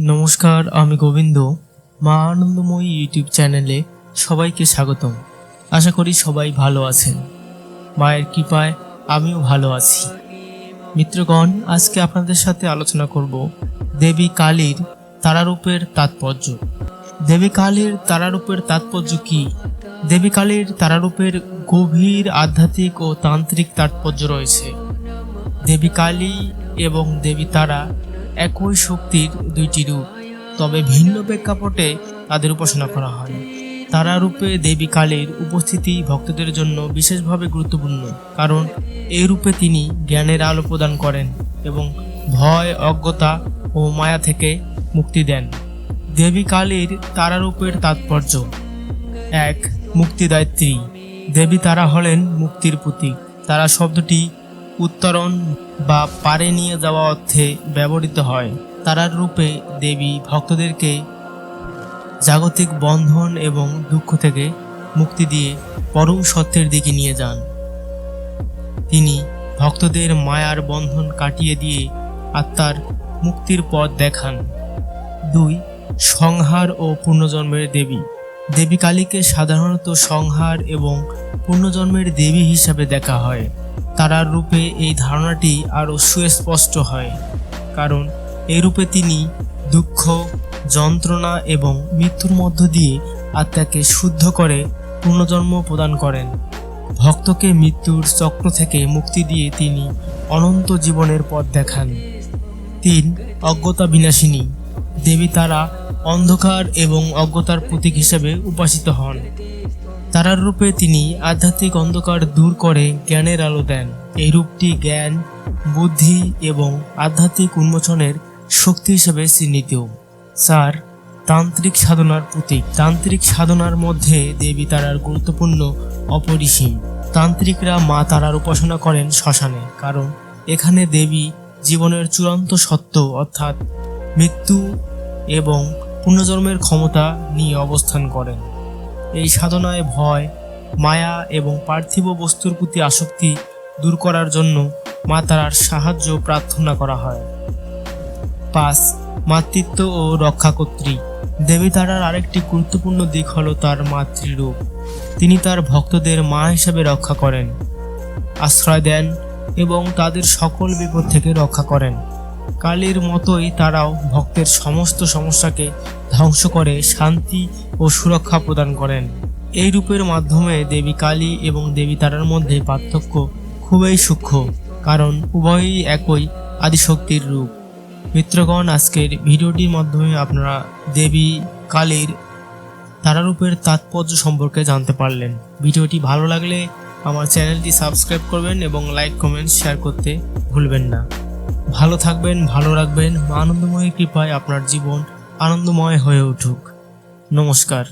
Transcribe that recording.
নমস্কার, আমি গোবিন্দ। মা আনন্দময়ী ইউটিউব চ্যানেলে সবাইকে স্বাগতম। আশা করি সবাই ভালো আছেন। মায়ের কৃপায় আমিও ভালো আছি। মিত্রগণ, আজকে আপনাদের সাথে আলোচনা করব দেবী কালীর তারারূপের তাৎপর্য। দেবী কালীর তারারূপের তাৎপর্য কি? দেবী কালীর তারারূপের গভীর আধ্যাত্মিক ও তান্ত্রিক তাৎপর্য রয়েছে। দেবী কালী এবং দেবী তারা একই শক্তির দুইটি রূপ, তবে ভিন্ন প্রেক্ষাপটে তাদের উপাসনা করা হয়। তারা রূপে দেবী কালীর উপস্থিতি ভক্তদের জন্য বিশেষভাবে গুরুত্বপূর্ণ, কারণ এই রূপে তিনি জ্ঞানের আলো প্রদান করেন এবং ভয়, অজ্ঞতা ও মায়া থেকে মুক্তি দেন। দেবী কালীর তারারূপের তাৎপর্য। এক, মুক্তিদায়িত্রী। দেবী তারা হলেন মুক্তির প্রতীক। তারা শব্দটি উত্তরণ বা পারে নিয়ে যাওয়া অর্থে ব্যবহৃত হয়। তারার রূপে দেবী ভক্তদেরকে জাগতিক বন্ধন এবং দুঃখ থেকে মুক্তি দিয়ে পরম সত্যের দিকে নিয়ে যান। তিনি ভক্তদের মায়ার বন্ধন কাটিয়ে দিয়ে আত্মার মুক্তির পথ দেখান। দুই, সংহার ও পুনর্জন্মের দেবী। দেবী কালীকে সাধারণত সংহার এবং পুনর্জন্মের দেবী হিসাবে দেখা হয়। তারার রূপে এই ধারণাটি আরও সুস্পষ্ট হয়, কারণ এই রূপে তিনি দুঃখ, যন্ত্রণা এবং মৃত্যুর মধ্য দিয়ে আত্মাকে শুদ্ধ করে পুনর্জন্ম প্রদান করেন। ভক্তকে মৃত্যুর চক্র থেকে মুক্তি দিয়ে তিনি অনন্ত জীবনের পথ দেখান। তিন অজ্ঞতা বিনাশিনী দেবী তারা অন্ধকার এবং অজ্ঞতার প্রতীক হিসেবে উপাসিত হন। তারার রূপে তিনি আধ্যাত্মিক অন্ধকার দূর করে জ্ঞানের আলো দেন। এই রূপটি জ্ঞান, বুদ্ধি এবং আধ্যাত্মিক উন্মোচনের শক্তি হিসেবে চিহ্নিত। স্যার, তান্ত্রিক সাধনার প্রতীক। তান্ত্রিক সাধনার মধ্যে দেবী তারার গুরুত্বপূর্ণ অপরিসীম। তান্ত্রিকরা মা তারার উপাসনা করেন শ্মশানে, কারণ এখানে দেবী জীবনের চূড়ান্ত সত্য, অর্থাৎ মৃত্যু এবং পুনর্জন্মের ক্ষমতা নিয়ে অবস্থান করেন। এই সাধনায় ভয়, মায়া এবং পার্থিব বস্তুর প্রতি আসক্তি দূর করার জন্য মা তারার সাহায্য প্রার্থনা করা হয়। পাঁচ, মাতৃত্ব ও রক্ষাকর্ত্রী দেবী তারার আরেকটি গুরুত্বপূর্ণ দিক হলো তার মাতৃরূপ। তিনি তার ভক্তদের মা হিসেবে রক্ষা করেন, আশ্রয় দেন এবং তাদের সকল বিপদ থেকে রক্ষা করেন। কালীর মতোই তারাও ভক্তের সমস্ত সমস্যাকে ধ্বংস করে শান্তি ও সুরক্ষা প্রদান করেন। এই রূপের মাধ্যমে দেবী কালী এবং দেবী তারার মধ্যে পার্থক্য খুবই সূক্ষ্ম, কারণ উভয়ই একই আদিশক্তির রূপ। মিত্রগণ, আজকের ভিডিওটির মাধ্যমে আপনারা দেবী কালীর তারারূপের তাৎপর্য সম্পর্কে জানতে পারলেন। ভিডিওটি ভালো লাগলে আমার চ্যানেলটি সাবস্ক্রাইব করবেন এবং লাইক, কমেন্ট, শেয়ার করতে ভুলবেন না। ভালো থাকবেন, ভালো রাখবেন। আনন্দময় কৃপায় আপনার জীবন আনন্দময় হয়ে উঠুক। নমস্কার।